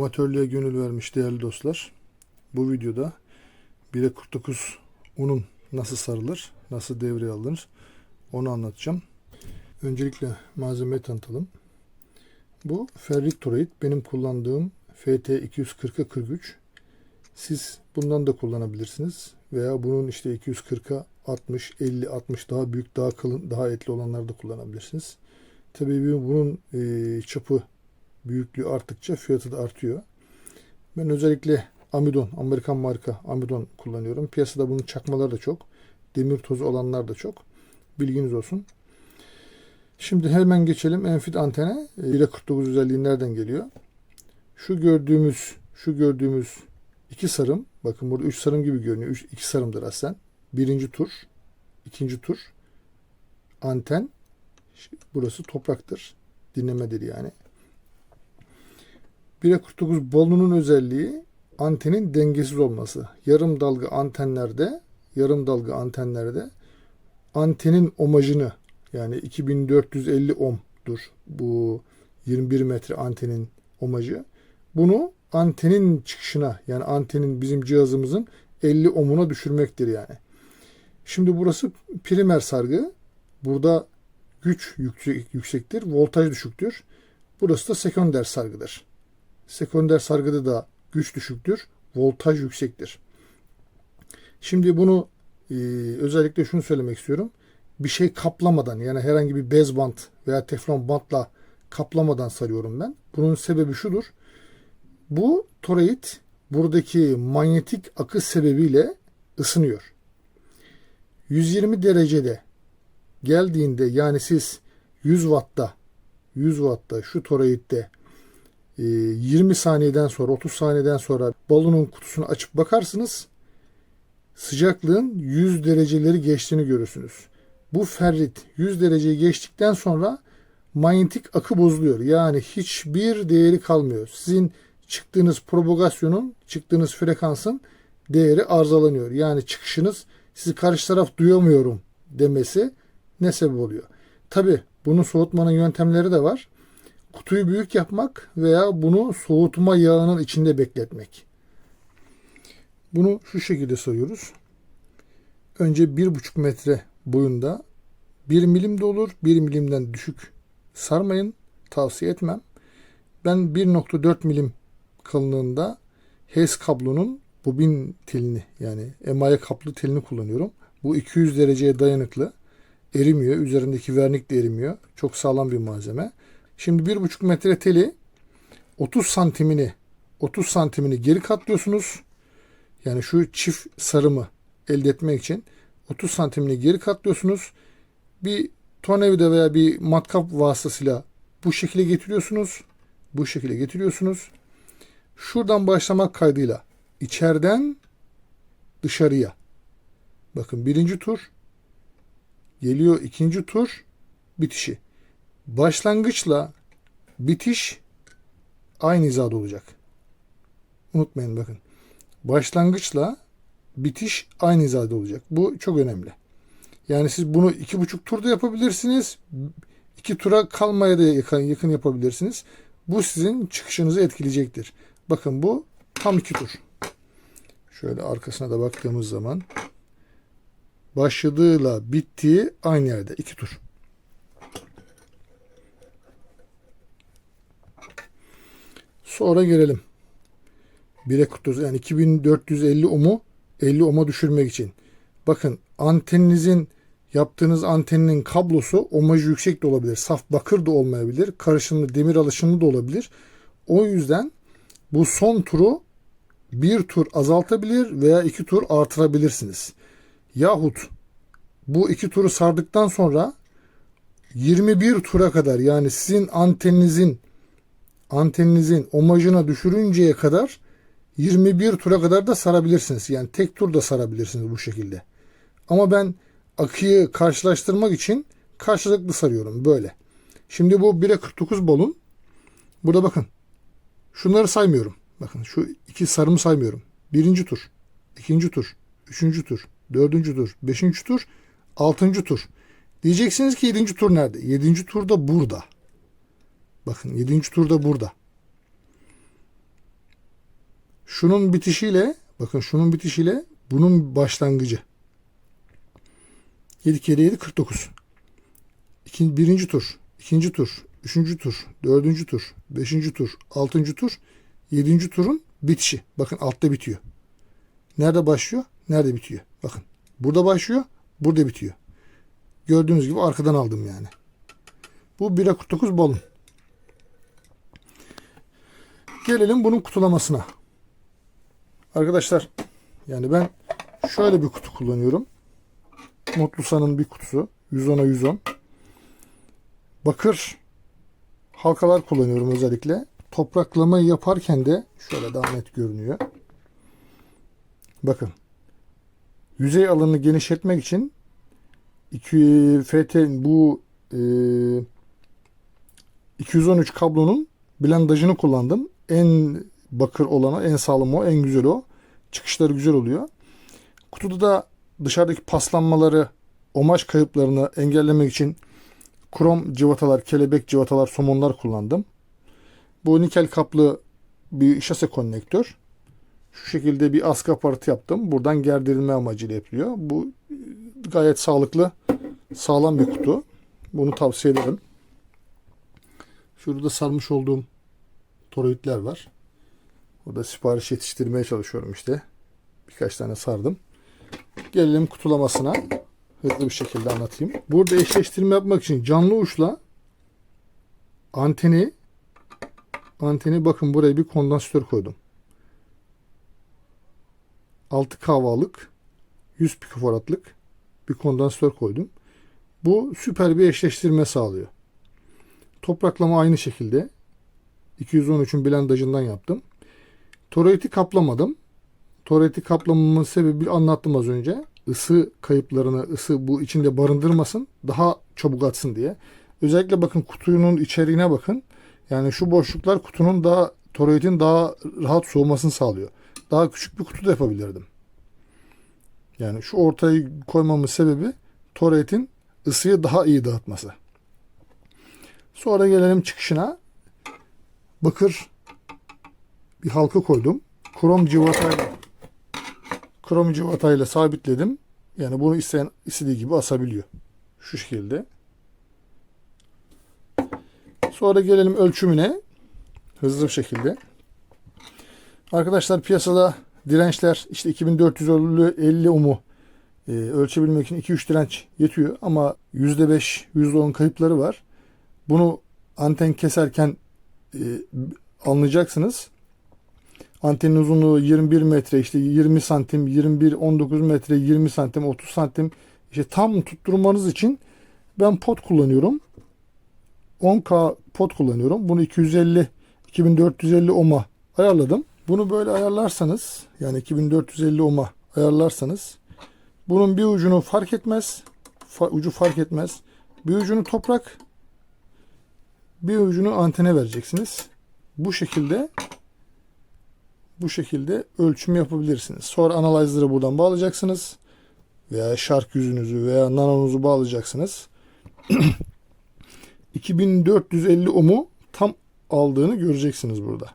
Amatörlüğe gönül vermiş değerli dostlar. Bu videoda 1'e 49 unun nasıl sarılır, nasıl devreye alınır onu anlatacağım. Öncelikle malzemeyi tanıtalım. Bu ferrik toroid benim kullandığım FT 240'a 43. Siz bundan da kullanabilirsiniz veya bunun işte 240'a 60, 50, 60 daha büyük, daha kalın, daha etli olanları da kullanabilirsiniz. Tabii bunun e, çapı büyüklüğü arttıkça fiyatı da artıyor. Ben özellikle Amidon, Amerikan marka Amidon kullanıyorum. Piyasada bunun çakmaları da çok. Demir tozu olanlar da çok. Bilginiz olsun. Şimdi hemen geçelim Enfit antene. 1'e 49 özelliği nereden geliyor? Şu gördüğümüz şu gördüğümüz iki sarım. Bakın burada üç sarım gibi görünüyor. Üç, iki sarımdır aslında. Birinci tur, ikinci tur anten. Burası topraktır. Dinlemedir yani. 1'e 49 balonun özelliği antenin dengesiz olması. Yarım dalga antenlerde yarım dalga antenlerde antenin omajını yani 2450 ohm'dur bu 21 metre antenin omajı. Bunu antenin çıkışına yani antenin bizim cihazımızın 50 ohm'una düşürmektir yani. Şimdi burası primer sargı. Burada güç yüksek, yüksektir, voltaj düşüktür. Burası da sekonder sargıdır. Sekonder sargıda da güç düşüktür, voltaj yüksektir. Şimdi bunu e, özellikle şunu söylemek istiyorum. Bir şey kaplamadan yani herhangi bir bez bant veya teflon bantla kaplamadan sarıyorum ben. Bunun sebebi şudur. Bu toroid buradaki manyetik akı sebebiyle ısınıyor. 120 derecede geldiğinde yani siz 100 wattta 100 wattta şu toroidde 20 saniyeden sonra 30 saniyeden sonra balonun kutusunu açıp bakarsınız sıcaklığın 100 dereceleri geçtiğini görürsünüz. Bu ferrit 100 dereceyi geçtikten sonra manyetik akı bozuluyor. Yani hiçbir değeri kalmıyor. Sizin çıktığınız propagasyonun, çıktığınız frekansın değeri arızalanıyor. Yani çıkışınız sizi karşı taraf duyamıyorum demesi ne sebep oluyor? Tabi bunu soğutmanın yöntemleri de var. Kutuyu büyük yapmak veya bunu soğutma yağının içinde bekletmek. Bunu şu şekilde sayıyoruz. Önce 1,5 metre boyunda 1 milim de olur. 1 milimden düşük sarmayın. Tavsiye etmem. Ben 1.4 milim kalınlığında HES kablonun bobin telini yani emaye kaplı telini kullanıyorum. Bu 200 dereceye dayanıklı. Erimiyor. Üzerindeki vernik de erimiyor. Çok sağlam bir malzeme. Şimdi 1,5 metre teli 30 santimini 30 santimini geri katlıyorsunuz. Yani şu çift sarımı elde etmek için 30 santimini geri katlıyorsunuz. Bir tornavida veya bir matkap vasıtasıyla bu şekilde getiriyorsunuz. Bu şekilde getiriyorsunuz. Şuradan başlamak kaydıyla içeriden dışarıya. Bakın birinci tur geliyor ikinci tur bitişi. Başlangıçla bitiş aynı hizada olacak. Unutmayın bakın. Başlangıçla bitiş aynı hizada olacak. Bu çok önemli. Yani siz bunu iki buçuk turda yapabilirsiniz. İki tura kalmaya da yakın, yakın yapabilirsiniz. Bu sizin çıkışınızı etkileyecektir. Bakın bu tam iki tur. Şöyle arkasına da baktığımız zaman başladığıyla bittiği aynı yerde. iki tur. Sonra gelelim. 1'e 49 yani 2450 ohmu 50 ohma düşürmek için. Bakın anteninizin yaptığınız anteninin kablosu ohmajı yüksek de olabilir. Saf bakır da olmayabilir. Karışımlı demir alışımlı da olabilir. O yüzden bu son turu bir tur azaltabilir veya iki tur artırabilirsiniz. Yahut bu iki turu sardıktan sonra 21 tura kadar yani sizin anteninizin anteninizin omajına düşürünceye kadar 21 tura kadar da sarabilirsiniz. Yani tek tur da sarabilirsiniz bu şekilde. Ama ben akıyı karşılaştırmak için karşılıklı sarıyorum böyle. Şimdi bu 1'e 49 balon. Burada bakın. Şunları saymıyorum. Bakın şu iki sarımı saymıyorum. Birinci tur, ikinci tur, üçüncü tur, dördüncü tur, beşinci tur, altıncı tur. Diyeceksiniz ki yedinci tur nerede? Yedinci tur da burada. Bakın yedinci turda burada. şunun bitişiyle bakın şunun bitişiyle bunun başlangıcı. 7 kere 7 49. İkinci, birinci tur, ikinci tur, üçüncü tur, dördüncü tur, beşinci tur, altıncı tur, yedinci turun bitişi. Bakın altta bitiyor. Nerede başlıyor? Nerede bitiyor? Bakın. Burada başlıyor. Burada bitiyor. Gördüğünüz gibi arkadan aldım yani. Bu 1'e 49 balon. Gelelim bunun kutulamasına. Arkadaşlar yani ben şöyle bir kutu kullanıyorum. Mutlusan'ın bir kutusu. 110'a 110. Bakır halkalar kullanıyorum özellikle. Topraklamayı yaparken de şöyle daha net görünüyor. Bakın. Yüzey alanını genişletmek için 2 FT bu e, 213 kablonun blendajını kullandım. En bakır olanı, en sağlam o, en güzel o. Çıkışları güzel oluyor. Kutuda da dışarıdaki paslanmaları, omaj kayıplarını engellemek için krom cıvatalar, kelebek cıvatalar, somonlar kullandım. Bu nikel kaplı bir şase konnektör. Şu şekilde bir askı aparatı yaptım. Buradan gerdirilme amacıyla yapılıyor. Bu gayet sağlıklı, sağlam bir kutu. Bunu tavsiye ederim. Şurada sarmış olduğum toroidler var. Burada sipariş yetiştirmeye çalışıyorum işte. Birkaç tane sardım. Gelelim kutulamasına. Hızlı bir şekilde anlatayım. Burada eşleştirme yapmak için canlı uçla anteni anteni bakın buraya bir kondansatör koydum. 6 kahvalık 100 pikofaratlık bir kondansatör koydum. Bu süper bir eşleştirme sağlıyor. Topraklama aynı şekilde 213'ün blendajından yaptım. Toroidi kaplamadım. Toroidi kaplamamın sebebi anlattım az önce. Isı kayıplarını, ısı bu içinde barındırmasın. Daha çabuk atsın diye. Özellikle bakın kutunun içeriğine bakın. Yani şu boşluklar kutunun daha toroidin daha rahat soğumasını sağlıyor. Daha küçük bir kutu da yapabilirdim. Yani şu ortayı koymamın sebebi toroidin ısıyı daha iyi dağıtması. Sonra gelelim çıkışına. Bakır bir halka koydum. Krom civatayla krom civatayla sabitledim. Yani bunu isteyen istediği gibi asabiliyor. Şu şekilde. Sonra gelelim ölçümüne. Hızlı bir şekilde. Arkadaşlar piyasada dirençler işte 2450 umu e, ölçebilmek için 2-3 direnç yetiyor ama %5, %10 kayıpları var. Bunu anten keserken anlayacaksınız. Antenin uzunluğu 21 metre işte 20 santim 21 19 metre 20 santim 30 santim işte tam tutturmanız için ben pot kullanıyorum. 10K pot kullanıyorum. Bunu 250 2450 ohm'a ayarladım. Bunu böyle ayarlarsanız yani 2450 ohm'a ayarlarsanız bunun bir ucunu fark etmez. Fa, ucu fark etmez. Bir ucunu toprak bir ucunu antene vereceksiniz. Bu şekilde bu şekilde ölçüm yapabilirsiniz. Sonra analyzer'ı buradan bağlayacaksınız. Veya şark yüzünüzü veya nanonuzu bağlayacaksınız. 2450 ohm'u tam aldığını göreceksiniz burada.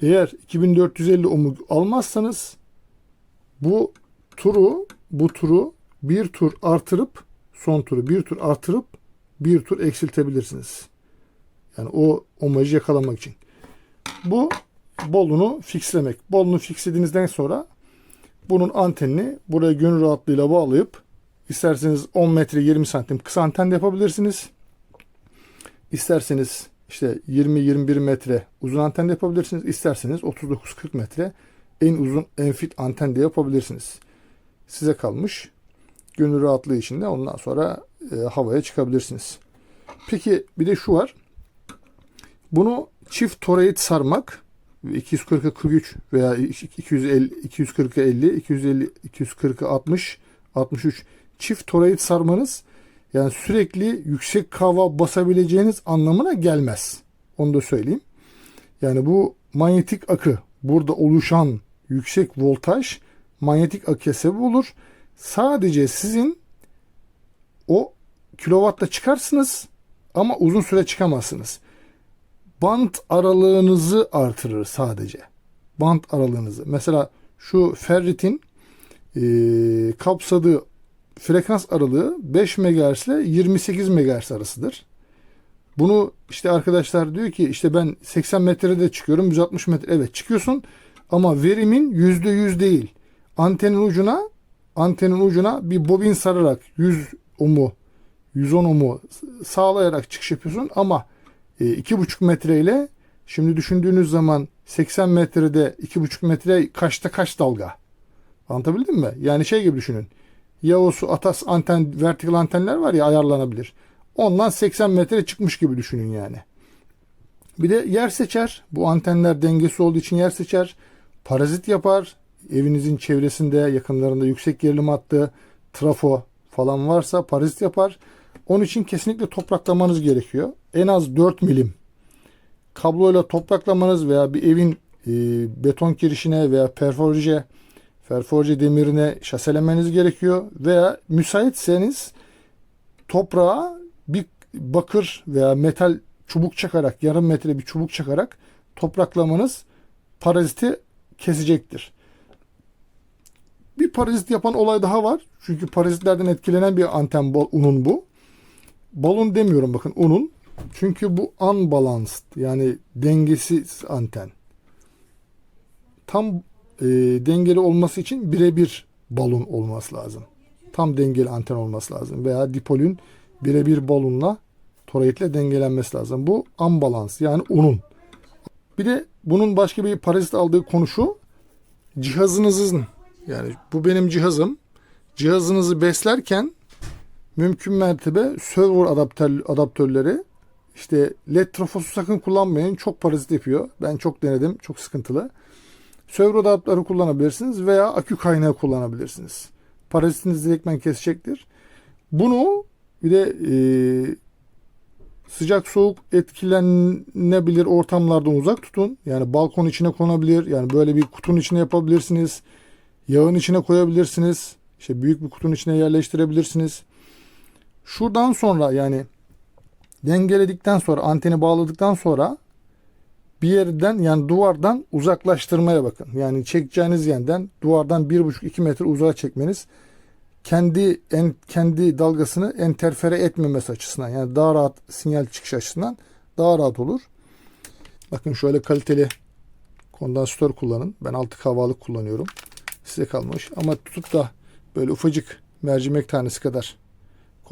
Eğer 2450 ohm'u almazsanız bu turu bu turu bir tur artırıp son turu bir tur artırıp bir tur eksiltebilirsiniz. Yani o omajı yakalamak için. Bu bolunu fixlemek. Bolunu fixlediğinizden sonra bunun antenini buraya gönül rahatlığıyla bağlayıp isterseniz 10 metre 20 santim kısa anten de yapabilirsiniz. İsterseniz işte 20-21 metre uzun anten de yapabilirsiniz. İsterseniz 39-40 metre en uzun en fit anten de yapabilirsiniz. Size kalmış. Gönül rahatlığı içinde ondan sonra e, havaya çıkabilirsiniz. Peki bir de şu var. Bunu çift toroid sarmak 240'a 43 veya 250 240'a 50 250 240'a 60 63 çift toroid sarmanız yani sürekli yüksek kava basabileceğiniz anlamına gelmez. Onu da söyleyeyim. Yani bu manyetik akı burada oluşan yüksek voltaj manyetik akıya sebep olur. Sadece sizin o kilovatla çıkarsınız ama uzun süre çıkamazsınız. Bant aralığınızı artırır sadece. bant aralığınızı. Mesela şu ferritin e, kapsadığı frekans aralığı 5 MHz ile 28 MHz arasıdır. Bunu işte arkadaşlar diyor ki işte ben 80 metrede çıkıyorum 160 metre evet çıkıyorsun ama verimin %100 değil. Antenin ucuna antenin ucuna bir bobin sararak 100 omu 110 omu sağlayarak çıkış yapıyorsun ama e, 2,5 metreyle şimdi düşündüğünüz zaman 80 metrede 2,5 metre kaçta kaç dalga? Anlatabildim mi? Yani şey gibi düşünün. Yavuz Atas anten, vertikal antenler var ya ayarlanabilir. Ondan 80 metre çıkmış gibi düşünün yani. Bir de yer seçer. Bu antenler dengesi olduğu için yer seçer. Parazit yapar. Evinizin çevresinde, yakınlarında yüksek gerilim hattı, trafo falan varsa parazit yapar. Onun için kesinlikle topraklamanız gerekiyor. En az 4 milim kabloyla topraklamanız veya bir evin e, beton kirişine veya perforje perforje demirine şaselemeniz gerekiyor veya müsaitseniz toprağa bir bakır veya metal çubuk çakarak yarım metre bir çubuk çakarak topraklamanız paraziti kesecektir. Bir parazit yapan olay daha var. Çünkü parazitlerden etkilenen bir anten unun bu. Balon demiyorum bakın unun. Çünkü bu unbalanced yani dengesiz anten. Tam e, dengeli olması için birebir balon olması lazım. Tam dengeli anten olması lazım. Veya dipolün birebir balonla toroidle dengelenmesi lazım. Bu unbalance yani unun. Bir de bunun başka bir parazit aldığı konu şu. Cihazınızın yani bu benim cihazım. Cihazınızı beslerken mümkün mertebe server adaptör, adaptörleri işte led trafosu sakın kullanmayın. Çok parazit yapıyor. Ben çok denedim. Çok sıkıntılı. Server adaptörü kullanabilirsiniz veya akü kaynağı kullanabilirsiniz. Parazitinizi direktmen kesecektir. Bunu bir de e, sıcak soğuk etkilenebilir ortamlardan uzak tutun. Yani balkon içine konabilir. Yani böyle bir kutunun içine yapabilirsiniz. Yağın içine koyabilirsiniz. İşte büyük bir kutunun içine yerleştirebilirsiniz. Şuradan sonra yani dengeledikten sonra anteni bağladıktan sonra bir yerden yani duvardan uzaklaştırmaya bakın. Yani çekeceğiniz yerden duvardan 1,5-2 metre uzağa çekmeniz kendi en, kendi dalgasını enterfere etmemesi açısından yani daha rahat sinyal çıkış açısından daha rahat olur. Bakın şöyle kaliteli kondansatör kullanın. Ben 6 havalık kullanıyorum. Size kalmış ama tutup da böyle ufacık mercimek tanesi kadar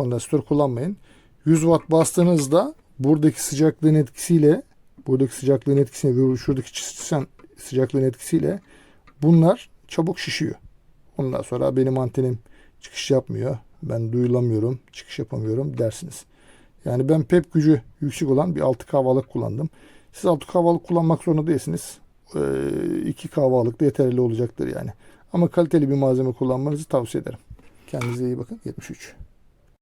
kondansatör kullanmayın. 100 watt bastığınızda buradaki sıcaklığın etkisiyle buradaki sıcaklığın etkisiyle şuradaki sıcaklığın etkisiyle bunlar çabuk şişiyor. Ondan sonra benim antenim çıkış yapmıyor. Ben duyulamıyorum, çıkış yapamıyorum dersiniz. Yani ben pep gücü yüksek olan bir 6 kahvalık kullandım. Siz 6 kahvalık kullanmak zorunda değilsiniz. 2 kahvalık da yeterli olacaktır yani. Ama kaliteli bir malzeme kullanmanızı tavsiye ederim. Kendinize iyi bakın. 73.